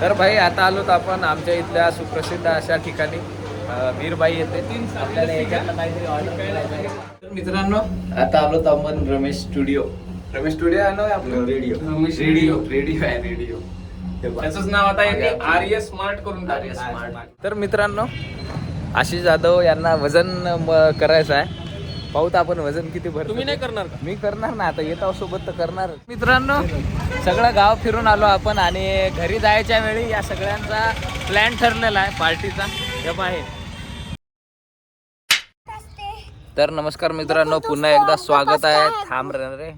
तर भाई आता आलोत आपण आमच्या इथल्या सुप्रसिद्ध अशा ठिकाणी. अं, मीरबाई येते. आपल्याला याच्यातलं काहीतरी ऑर्डर करायचं आहे. तर मित्रांनो आता आलोत आपण रमेश स्टुडिओ. रमेश स्टुडिओ आहे ना आपलं? रेडिओ. रमेश रेडिओ. रेडिओ आहे रेडिओ. त्याचंच नाव आता यांनी आर्य स्मार्ट करून टाकलं तर मित्रांनो आशिष जाधव यांना वजन करायचं आहे. पाहूत आपण वजन किती भर तुम्ही नाही करणार का? मी करणार ना आता येत सोबत तर करणार. मित्रांनो सगळं गाव फिरून आलो आपण आणि घरी जायच्या वेळी या सगळ्यांचा प्लॅन ठरलेला आहे पार्टीचा हे आहे तर नमस्कार मित्रांनो पुन्हा एकदा स्वागत आहे. थांब रे रे.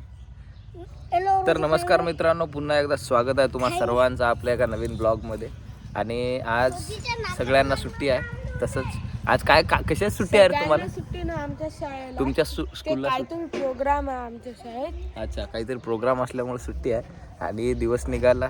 तर नमस्कार मित्रांनो पुन्हा एकदा स्वागत आहे तुम्हा सर्वांचं आपल्या एका नवीन ब्लॉगमध्ये आणि आज सगळ्यांना सुट्टी आहे तसंच आज काय का कशाच सुट्टी आहे रे तुम्हाला? सुट्टी ना आमच्या शाळेला. तुमच्या सु- ते स्कूलला सुट्टी. काहीतरी प्रोग्राम आहे आमच्या शाळेत. अच्छा काहीतरी प्रोग्राम असल्यामुळे सुट्टी आहे. आणि दिवस निघाला.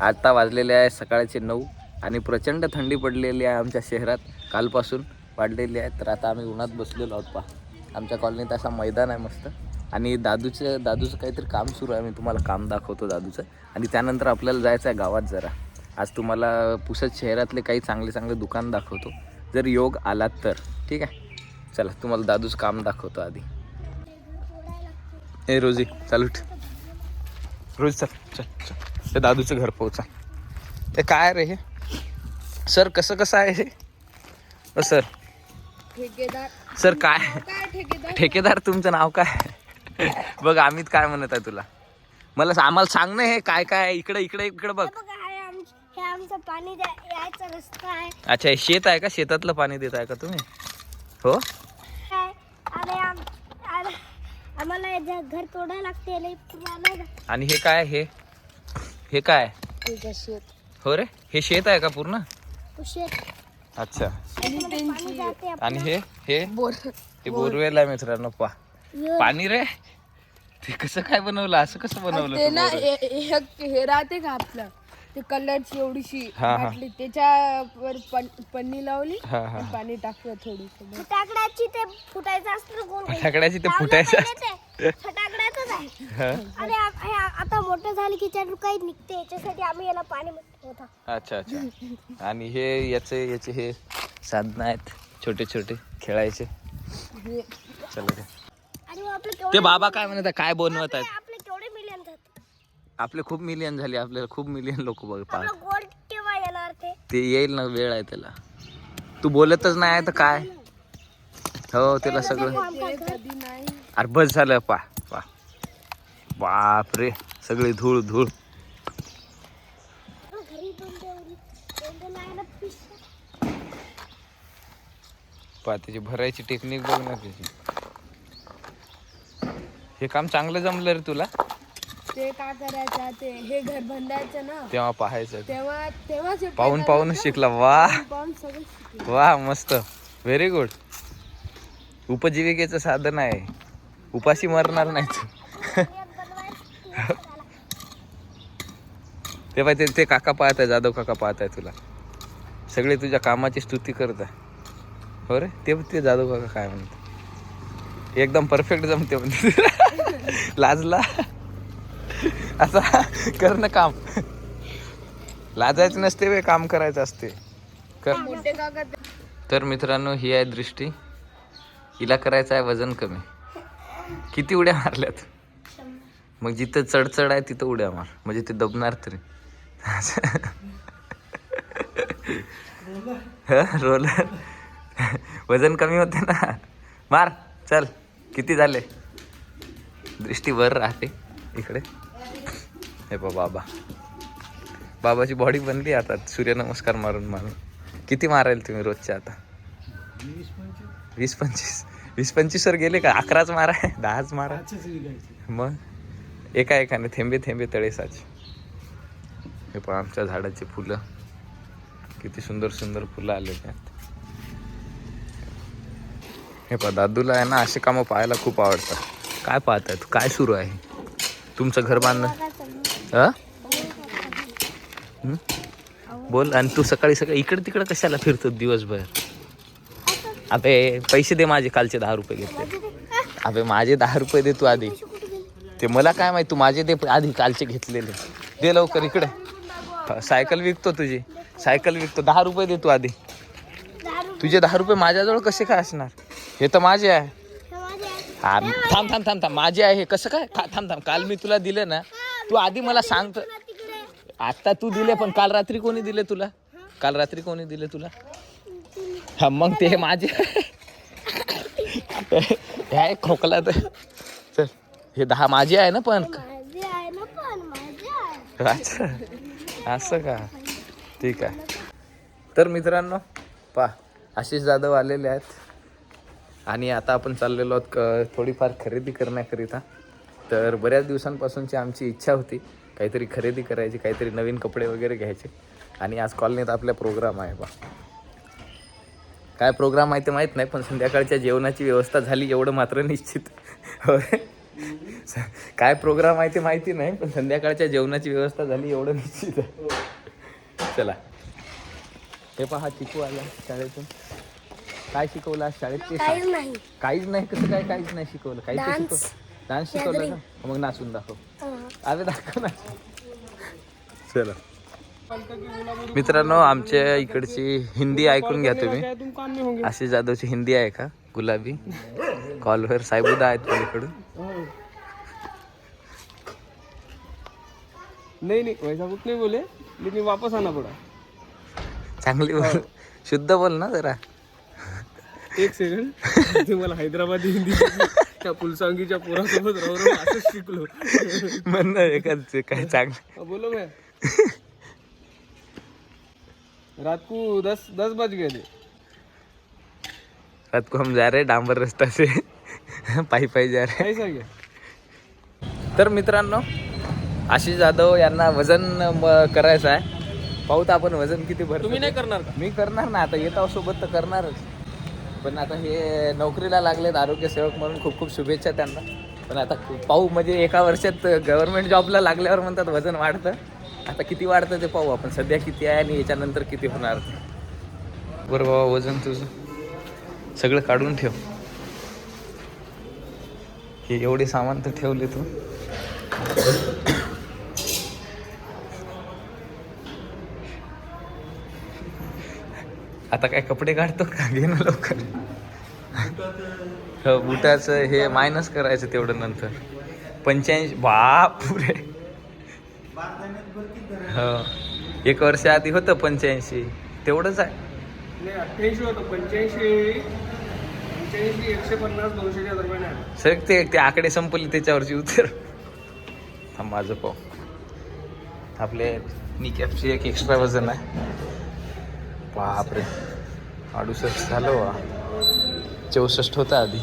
आता वाजलेले आहे सकाळचे नऊ आणि प्रचंड थंडी पडलेली आहे आमच्या शहरात. कालपासून वाढलेली आहे. तर आता आम्ही उन्हात बसलेलो आहोत पहा. आमच्या कॉलनीत असा मैदान आहे मस्त. आणि दादूचं दादूचं काहीतरी काम सुरू आहे. मी तुम्हाला काम दाखवतो दादूचं. आणि त्यानंतर आपल्याला जायचं आहे गावात जरा. आज तुम्हाला पुसद शहरातले काही चांगले चांगले दुकान दाखवतो. जर योग आलात तर. ठीक आहे? चला तुम्हाला दादूचं काम दाखवतो आधी. ए रोजी चालू ठेव रोज चल चल चल. ते दादूचं घर पोहोचा. ते काय रे हे? सर कसं कसं आहे हे? सर. ठेकेदार सर काय? काय ठेकेदार तुमचं नाव काय? बघ अमित काय म्हणत आहे तुला. मला आम्हाला सांग ना हे काय काय आहे? इकडे इकडे इकडे बघ. आमचं पाणी यायचा रस्ता आहे. अच्छा हे शेत आहे का? शेतातलं पाणी देत आहे का तुम्ही? हो? काय? आणि आम- आणि आम्हाला हे घर तोडायला लागते लई पुराणं आहे. आणि हे काय हे? हे काय? शेत. हो रे? हे शेत आहे का पूर्ण? तो शेत. अच्छा. त्याच्यामध्ये पाणी जाते आपलं. आणि हे? हे? बोर. हे बोरवेल आहे मित्रांनो पा. यो, पाणी रे? ते कसं काय बनवलं? असं कसं बनवलं ते तू ना बोर? हे- हे हे राहते का आपलं? ते कलरची एवढीशी हा, हा. बाटली त्याच्यावर पन- पन्नी लावली हा हा. आणि पाणी टाकलं थोडीस फटाकड्याची ते फुटायचं असतं. फटाकड्याची ते फुटायचं आहे. हा. आणि आ- हे आ- आता मोठं झालं की त्यातून काही निघते याच्यासाठी आम्ही याला पाणी होता अच्छा अच्छा. आणि हे याचे याचे हे साधनं आहेत छोटे छोटे खेळायचे. चला ते. आणि मग आपले केवढे ते बाबा काय म्हणत आहे काय बनवत आहेत आपले केवढे मिलियन झाले आपले खूप मिलियन झाले आपल्याला खूप मिलियन लोक बघ पाहत. केव्हा येणार ते? ते येईल ना वेळ आहे त्याला. तू बोलतच नाही आहे तर काय? हो त्याला सगळं. अरे बस झालं पा पा. बाप रे सगळी धूळ धूळ. पा त्याची भरायची टेक्निक बघ ना त्याची. हे काम चांगलं जमलं रे तुला? ते काय करायचं ते हे घर बांधायचं ना तेव्हा पाहायचं. तेव्हा तेव्हाच पाहून पाहूनच. शिकला वा. पाहून सगळं शिकलं. वा मस्त. व्हेरी गुड उपजीविकेचं साधन आहे. उपाशी मरणार नाही तू. ते पाय ते ते काका पाहत आहे जाधव काका पाहत आहे तुला. सगळे तुझ्या कामाची स्तुती करत. आहे हो रे? ते ते जाधव काका काय म्हणते एकदम परफेक्ट जमते म्हणते. लाजला? आता कर ना काम. लाजायचं नसते वे काम करायचं असते. कर. तर मित्रांनो ही आहे दृष्टी. हिला करायचं आहे वजन कमी. किती उड्या मारल्यात? मग जिथं चढचढ आहे तिथं उड्या मार. म्हणजे ते दबणार तरी. रोलर? वजन कमी होते ना. मार चल. किती झाले? दृष्टी वर राहते. इकडे. हे बा बाबा. बाबाची बॉडी बनली आता. सूर्यनमस्कार मारून मारून. किती मारायला तुम्ही रोजच्या आता? वीस पंचवीस. वीस पंचवीस वर गेले का? अकराच मारा. दहाच मारा. मग? एका एकाने थेंबे थेंबे तळे साचे. हे पण आमच्या झाडाची फुलं. किती सुंदर सुंदर फुलं आले त्यात हे पहा दादूला आहे ना असे कामं पाहायला खूप आवडतात. काय पाहतात काय सुरू आहे? तुमचं घर बांधणं? हं? बोल आणि तू सकाळी सकाळी इकडे तिकडे कशाला फिरतो दिवसभर? अबे पैसे दे माझे कालचे दहा रुपये घेतले. अबे माझे दहा रुपये दे तू आधी. ते मला काय माहिती तू माझे दे आधी कालचे घेतलेले. दे लवकर इकडे. सायकल विकतो तुझी. सायकल विकतो. दहा रुपये देतो आधी. तुझे दहा रुपये माझ्याजवळ कसे काय असणार? हे तर माझे आहे. हा थांब थांब थांब थांब. माझे आहे. हे कसं काय? थांब थांब. काल मी तुला दिलं ना तू आधी मला तिकडे आता तू दिले पण काल रात्री कोणी दिले तुला? काल रात्री कोणी दिले तुला? हा मग ते माझे. हे आहे खोकला तर. चल हे दहा माझे आहे ना पण? अच्छा. असं का? ठीक आहे. तर मित्रांनो पा आशिष जाधव आलेले आहेत. आणि आता आपण चाललेलो आहोत थोडीफार खरेदी करण्याकरिता. तर बऱ्याच दिवसांपासूनची आमची इच्छा होती काहीतरी खरेदी करायची काहीतरी नवीन कपडे वगैरे घ्यायचे. आणि आज कॉलनीत आपला प्रोग्राम आहे बा. काय प्रोग्राम आहे ते माहीत नाही पण संध्याकाळच्या जेवणाची व्यवस्था झाली एवढं मात्र निश्चित. काय प्रोग्राम आहे ते माहिती नाही पण संध्याकाळच्या जेवणाची व्यवस्था झाली एवढं निश्चित. आहे चला. हे पहा चिकू आला शाळेतून. काय शिकवलं आज शाळेत. काहीच नाही. काहीच नाही? कसं काय काहीच नाही शिकवलं? काही Dance. शिकवलं डान्स शिकवलं का? मग नाचून दाखव. हं. अरे दाखव ना. चला. मित्रांनो आमच्या इकडची हिंदी ऐकून घ्या तुम्ही. आशिष जाधवची हिंदी आहे का? गुलाबी. कॉलवर साहेबुदा आहेत पलीकडून. नहीं नहीं वैसा कुछ नहीं बोले लेकिन वापस आना पड़ा चांगली बोल. शुद्ध बोल ना जरा. एक सेकंड ते मला हैदराबादी हिंदी त्या पुलसांगीच्या पोरासोबत राहून असंच शिकलो. म्हण ना एखाद काय चांगलं. बोलो मैं रात को दस दस बज गए थे रात को हम जा रहे डांबर रस्ता से. पायी पायी जा रहे क्या तर मित्रांनो आशिष जाधव यांना वजन म- करायचं आहे. पाहूत आपण वजन किती भर तुम्ही नाही करणार का? मी करणार ना आता येत आहो सोबत तर करणारच. पण आता हे नोकरीला लागलेत आरोग्य सेवक म्हणून खूप खूप शुभेच्छा त्यांना. पण आता पाहू म्हणजे एका वर्षात गव्हर्नमेंट जॉबला लागल्यावर म्हणतात वजन वाढतं. आता किती वाढतं ते पाहू आपण. सध्या किती आहे आणि याच्यानंतर किती होणार? बरं बाबा वजन तुझं. सगळं काढून ठेव. हे एवढे सामान तर ठेवले तू. आता काय कपडे काढतो का? घे ना लवकर. हो बुटाचं हे मायनस करायचं तेवढं नंतर. पंच्याऐंशी बापरे हो. एक वर्ष आधी होतं पंच्याऐंशी. तेवढंच आहे. नाही अठ्ठ्याऐंशी होतं. पंच्याऐंशी पंच्याऐंशी एकशे पन्नास दोनशेच्या दरम्यान आहे. सर ते ते आकडे संपले त्याच्यावरची उतर. थांब माझं पाहू. आपले निकॅपची एक एक्स्ट्रा वजन आहे. बापरे. अडुसष्ट झालं वा. चौसष्ट होतं आधी.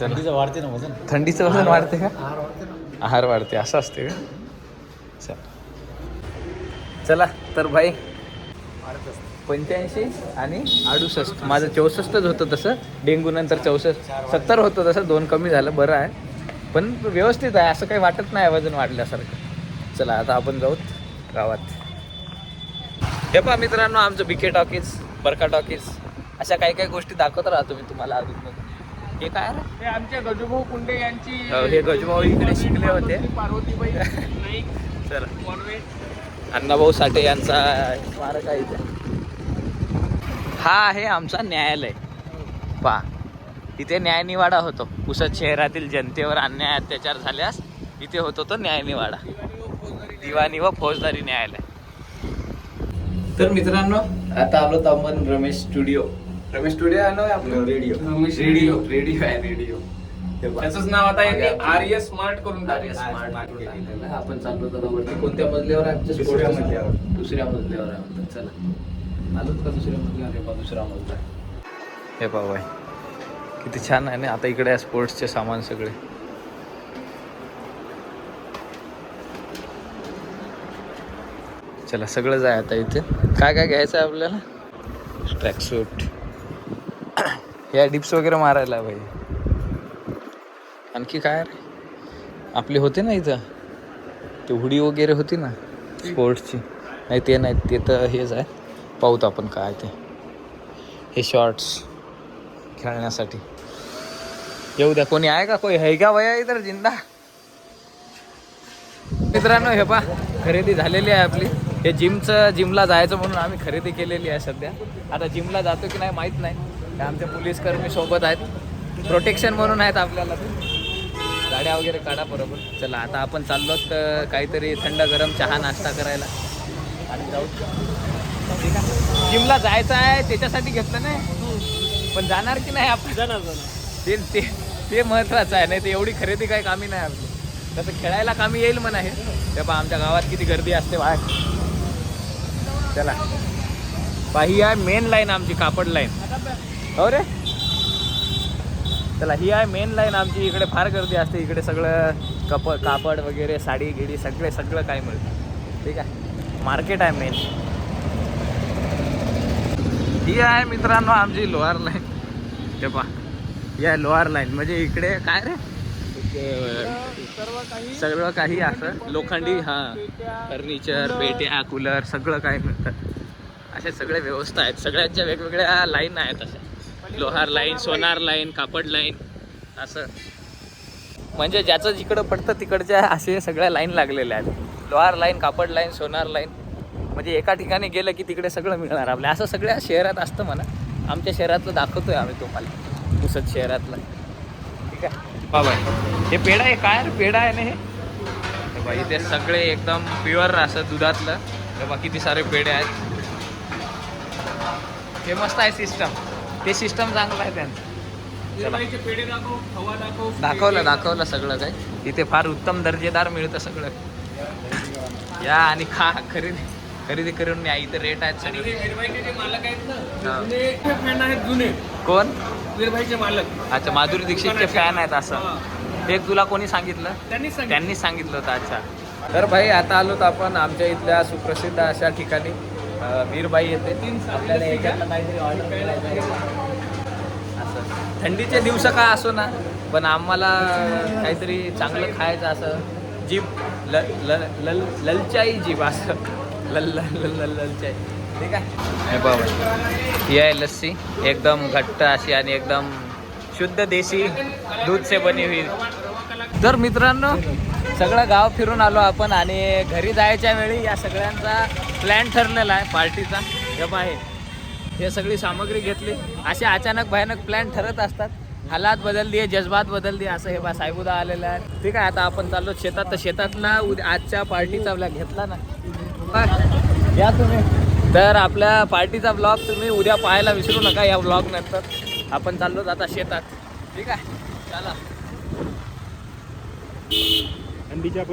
थंडीचं वाढते ना वजन? थंडीचं वजन वाढते का? आहार वाढते असं असते का? चल. चला तर भाई पंच्याऐंशी आणि अडुसष्ट. माझं चौसष्टच होतं तसं. डेंगू नंतर चौसष्ट. सत्तर होतं तसं. दोन कमी झालं बरं आहे. पण व्यवस्थित आहे असं काही वाटत नाही वजन वाढल्यासारखं. चला आता आपण जाऊत गावात. हे पहा मित्रांनो आमचं बिके टॉकीज बरका टॉकीज अशा काही काही गोष्टी दाखवत राहतो मी तुम्हाला अजून हे काय? हे आमच्या गजूभाऊ कुंडे यांची हो, हे गजूभाऊ इकडे शिकले होते. पार्वतीबाई नाईक अण्णाभाऊ साठे यांचा स्मारक आहे इथे. हा आहे आमचा न्यायालय. पा इथे न्यायनिवाडा होतो. पुसद शहरातील जनतेवर अन्याय अत्याचार झाल्यास इथे होतो तो न्यायनिवाडा दिवाणी व फौजदारी न्यायालय. तर मित्रांनो आता आलो तर आपण रमेश स्टुडिओ. रमेश स्टुडिओ आहे ना आपलं? रेडिओ. रमेश रेडिओ रेडिओ आहे रेडिओ. त्याचंच नाव आता यांनी आर्य स्मार्ट करून टाकलं स्मार्ट. आपण चाललो तर वरती कोणत्या मजल्यावर आहे? आमच्या दुसऱ्या? मजल्यावर. दुसऱ्या मजल्यावर आहे म्हणतात चला. आलोच का दुसऱ्या मजल्यावर? हे पहा, दुसरा मजला आहे. हे पहा बाय किती छान आहे ना? आता इकडे आहे स्पोर्ट्सचे सामान सगळे. चला सगळंच आहे आता इथे. काय काय घ्यायचं आहे आपल्याला ट्रॅकसूट या डिप्स वगैरे मारायला भाई. आणखी काय रे? आपले होते ना इथं? ते हुडी वगैरे होती ना स्पोर्ट्सची नाही ते नाही ते तर हेच आहे. पाहूत आपण काय ते. हे शॉर्ट्स खेळण्यासाठी. येऊ द्या कोणी आहे का कोणी? आहे का वया इतर जिंदा? मित्रांनो हे पा खरेदी झालेली आहे आपली. हे जिमचं जिमला जायचं म्हणून आम्ही खरेदी केलेली आहे सध्या. आता जिमला जातो की नाही माहीत नाही. ते आमचे पोलीस कर्मी सोबत आहेत. प्रोटेक्शन म्हणून आहेत आपल्याला ते. गाड्या वगैरे काढा बरोबर. चला आता आपण चाललो तर काहीतरी थंड गरम चहा नाश्ता करायला. आणि जाऊ. ठीक आहे. जिमला जायचं आहे त्याच्यासाठी घेतलं नाही. पण जाणार की नाही आपण? जाणार. ते ते ते महत्वाचं आहे. नाही तर एवढी खरेदी काही कामी नाही आपली. तसं खेळायला कामी येईल म्हणा हे. तेव्हा आमच्या गावात किती गर्दी असते बाहेर. चला. पहा, ही आहे मेन लाईन आमची कापड लाईन हो रे? चला ही आहे मेन लाईन आमची. इकडे फार गर्दी असते. इकडे सगळं कप कापड वगैरे साडी गिडी सगळे सगळं काय मिळतं. ठीक आहे? मार्केट आहे मेन ही आहे मित्रांनो आमची लोअर लाईन ते पहा. ही आहे लोअर लाईन म्हणजे इकडे काय रे? सगळं काही असं. लोखंडी हा. फर्निचर पेट्या कूलर सगळं काही मिळतं. असे सगळे व्यवस्था आहेत. सगळ्यांच्या वेगवेगळ्या लाईन आहेत अशा. लोहार लाईन सोनार लाईन कापड लाईन असं. म्हणजे ज्याचं जिकडं पडतं तिकडच्या असे सगळ्या लाईन लागलेल्या आहेत. लोहार लाईन कापड लाईन सोनार लाईन. म्हणजे एका ठिकाणी गेलं की तिकडे सगळं मिळणार आपल्या असं सगळ्या शहरात असतं म्हणा. आमच्या शहरातलं दाखवतोय आम्ही तुम्हाला. पुसद शहरातलं. ठीक आहे? बाबा. हे पेढा आहे काय रे पेढा आहे ना हे? हे बघा, इथे सगळे एकदम प्युअर असं दुधातलं. हे बघा किती सारे पेढे आहेत. हे मस्त आहे सिस्टम ते सिस्टम चांगलं आहे त्यांचं. दाखवलं दाखवलं सगळं काही. इथे फार उत्तम दर्जेदार मिळतं सगळं. या आणि खा खरेदी. खरेदी करून या इथे रेट आहेत आणि हे जे मालक आहेत ना. जुने फॅन आहेत जुने. कोण? निर्माईचे मालक. अच्छा माधुरी दीक्षितचे फॅन आहेत असं. हा. ते तुला कोणी सांगितलं? त्यांनीच सांगितलं. होतं अच्छा. तर भाई आता आलोत आपण आमच्या इथल्या सुप्रसिद्ध अशा ठिकाणी. अं, मीरबाई येते. आपल्याला याच्यातलं काहीतरी ऑर्डर करायचं आहे. असं. थंडीचे दिवस का असो ना पण आम्हाला काहीतरी चांगलं खायचं असं. जीभ ल ल लल ललचाई जीभ असं. लल्ला लल लल ठीक आहे बाबा ही आहे लस्सी एकदम घट्ट अशी आणि एकदम शुद्ध देशी दूध से बनी हुई तर मित्रांनो सगळं गाव फिरून आलो आपण आणि घरी जायच्या वेळी या सगळ्यांचा प्लॅन ठरलेला आहे पार्टीचा हे आहे हे सगळी सामग्री घेतली असे अचानक भयानक प्लॅन ठरत असतात हालात बदल दिए जज्बात बदल दिए असं हे बा साहेबुदा आलेलं आहे ठीक आहे आता आपण चाललो शेतात तर शेतातला उद्या आजच्या पार्टीचा घेतला ना या तुम्ही तर आपल्या पार्टीचा ब्लॉग तुम्ही उद्या पाहायला विसरू नका या ब्लॉग नंतर. आपण चाललो आता शेतात. ठीक आहे? चला. थंडीच्या